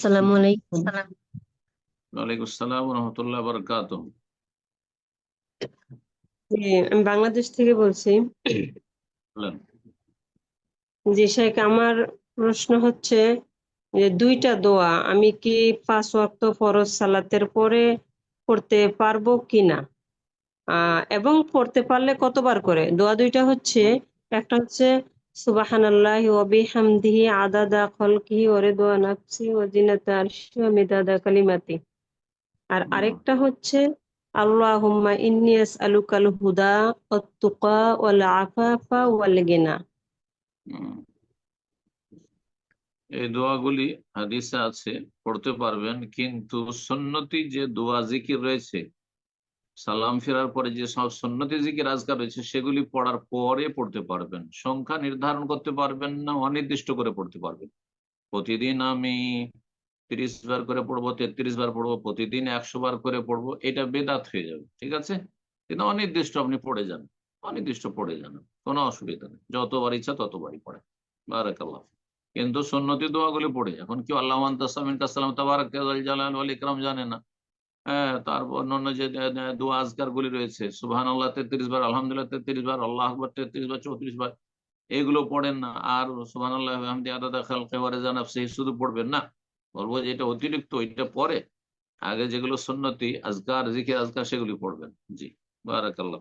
আসসালামু আলাইকুম। ওয়ালাইকুম আসসালাম রহমতুল্লাহ বরকাত জি আমি বাংলাদেশ থেকে বলছি। জি শেখ আমার প্রশ্ন হচ্ছে যে দুইটা দোয়া আমি কি পাঁচ ওয়াক্ত ফরজ সালাতের পরে পড়তে পারব কিনা? আহ এবং পড়তে পারলে কতবার করে? দোয়া দুইটা হচ্ছে একটা হচ্ছে ওয়া বিহামদিহি আদাদা খালকিহি ওয়া রিদওয়া নাফসি ওয়া জিনাতা আরশি ওয়া আর আরেকটা হচ্ছে আল্লাহুম্মা ইন্নী আসআলুকাল হুদা ওয়াত তুকা ওয়াল আফাফা ওয়াল গিনা। এই দোয়াগুলি হাদিসে আছে পড়তে পারবেন কিন্তু সুন্নতি যে দোয়া জিকির রয়েছে সালাম ফেরার পরে যে সব সুন্নতি জিকির আজকার রয়েছে, সেগুলি পড়ার পরে পড়তে পারবেন। সংখ্যা নির্ধারণ করতে পারবেন না, অনির্দিষ্ট করে পড়তে পারবেন। প্রতিদিন আমি তিরিশ বার করে পড়ব, তেত্রিশ বার পড়ব, প্রতিদিন একশো বার করে পড়ব, এটা বেদাত হয়ে যাবে, ঠিক আছে? কিন্তু অনির্দিষ্ট আপনি পড়ে যান, অনির্দিষ্ট পড়ে যান, কোনো অসুবিধা নেই। যতবার ইচ্ছা ততবারই পড়ে বারাকাল্লাহ। কিন্তু সন্নতি দোয়াগুলি পড়ে, এখন কেউ আল্লাহ তাসামিন কাসালাম ইকরাম জানে না। তারপর অন্যান্য যে দু আজগার গুলি রয়েছে সুবাহান আল্লাহ তেত্রিশ বার, আলহামদুলিল্লাহ, তেত্রিশ বার, আল্লাহ আকবর, তেত্রিশ বার, চৌত্রিশ বার, এগুলো পড়েন না। আর সুবহান আল্লাহ আহমদি আদাদা খালকে ওয়ারেজানাব সেই শুধু পড়বেন না, বলব যে এটা অতিরিক্ত, এটা পরে আগে যেগুলো সন্ন্যতি আজকার জিকে আজকার সেগুলি পড়বেন। জি, বারাকাল্লাহ